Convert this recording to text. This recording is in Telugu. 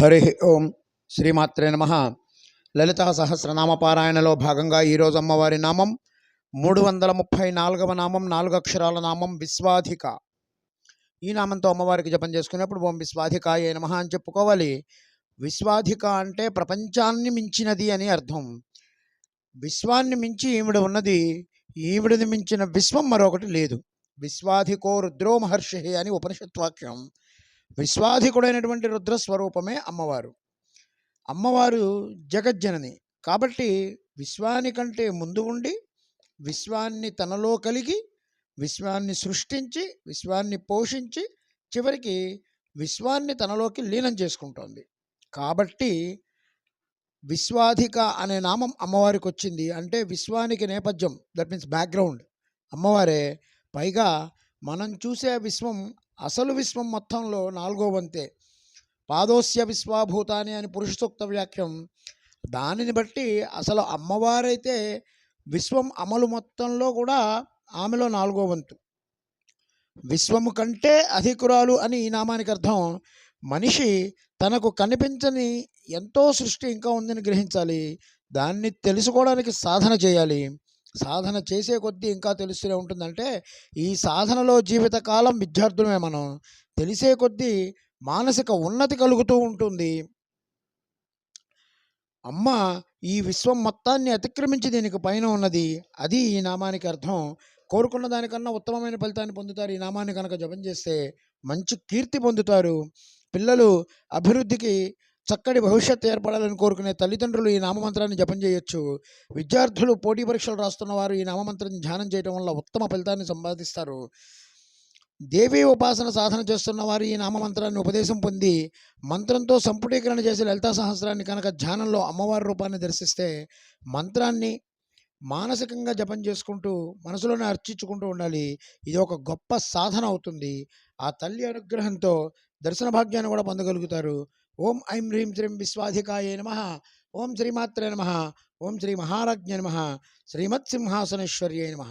హరి ఓం శ్రీమాత్రే నమ. లలితా సహస్రనామ పారాయణలో భాగంగా ఈరోజు అమ్మవారి నామం మూడు వందల ముప్పై నాలుగవ నామం నాలుగు అక్షరాల నామం విశ్వాధిక. ఈ నామంతో అమ్మవారికి జపం చేసుకునేప్పుడు ఓం విశ్వాధికాయ నమ అని చెప్పుకోవాలి. విశ్వాధిక అంటే ప్రపంచాన్ని మించినది అని అర్థం. విశ్వాన్ని మించి ఈవిడ ఉన్నది ఈవిడిని మించిన విశ్వం మరొకటి లేదు. విశ్వాధికో రుద్రో మహర్షి అని ఉపనిషత్వాక్యం విశ్వాధికుడైనటువంటి రుద్ర స్వరూపమే అమ్మవారు. అమ్మవారు జగజ్జనని. కాబట్టి విశ్వానికంటే ముందు ఉండి విశ్వాన్ని తనలో కలిగి విశ్వాన్ని సృష్టించి విశ్వాన్ని పోషించి చివరికి విశ్వాన్ని తనలోకి లీనం చేసుకుంటోంది. కాబట్టి విశ్వాధిక అనే నామం అమ్మవారికి వచ్చింది. అంటే విశ్వానికి నేపథ్యం దట్ మీన్స్ బ్యాక్గ్రౌండ్ అమ్మవారే పైగా మనం చూసే విశ్వం అసలు విశ్వం మొత్తంలో నాలుగో వంతే. పాదోస్య విశ్వాభూతాని అని పురుష సూక్త వ్యాఖ్యం. దానిని బట్టి అసలు అమ్మవారైతే విశ్వం అమలు మొత్తంలో కూడా ఆమెలో నాలుగో వంతు. విశ్వము కంటే అధికురాలు అని ఈ నామానికి అర్థం. మనిషి తనకు కనిపించని ఎంతో సృష్టి ఇంకా ఉందని గ్రహించాలి. దాన్ని తెలుసుకోవడానికి సాధన చేయాలి. సాధన చేసే కొద్దీ ఇంకా తెలుస్తూనే ఉంటుందంటే ఈ సాధనలో జీవితకాలం విద్యార్థులమే మనం. తెలిసే కొద్దీ మానసిక ఉన్నతి కలుగుతూ ఉంటుంది. అమ్మ ఈ విశ్వం మొత్తాన్ని అతిక్రమించి దీనికి పైన ఉన్నది. అది ఈ నామానికి అర్థం. కోరుకున్న దానికన్నా ఉత్తమమైన ఫలితాన్ని పొందుతారు. ఈ నామాన్ని కనుక జపం చేస్తే మంచి కీర్తి పొందుతారు. పిల్లలు అభివృద్ధికి చక్కటి భవిష్యత్తు ఏర్పడాలని కోరుకునే తల్లిదండ్రులు ఈ నామమంత్రాన్ని జపం చేయొచ్చు. విద్యార్థులు పోటీ పరీక్షలు రాస్తున్న వారు ఈ నామమంత్రాన్ని ధ్యానం చేయడం వల్ల ఉత్తమ ఫలితాన్ని సంపాదిస్తారు. దేవీ ఉపాసన సాధన చేస్తున్న వారు ఈ నామమంత్రాన్ని ఉపదేశం పొంది మంత్రంతో సంపుటీకరణ చేసే లలితా సహస్రాన్ని కనుక ధ్యానంలో అమ్మవారి రూపాన్ని దర్శిస్తే మంత్రాన్ని మానసికంగా జపం చేసుకుంటూ మనసులోనే అర్చించుకుంటూ ఉండాలి. ఇది ఒక గొప్ప సాధన అవుతుంది. ఆ తల్లి అనుగ్రహంతో దర్శన భాగ్యాన్ని కూడా పొందగలుగుతారు. ఓం ఐం హ్రీం శ్రీం విశ్వాధికాయ నమ ఓం శ్రీమాత్రే నమ ఓం శ్రీ మహారాజ్ఞ నమ శ్రీమత్సింహాసనేశ్వర్యై నమ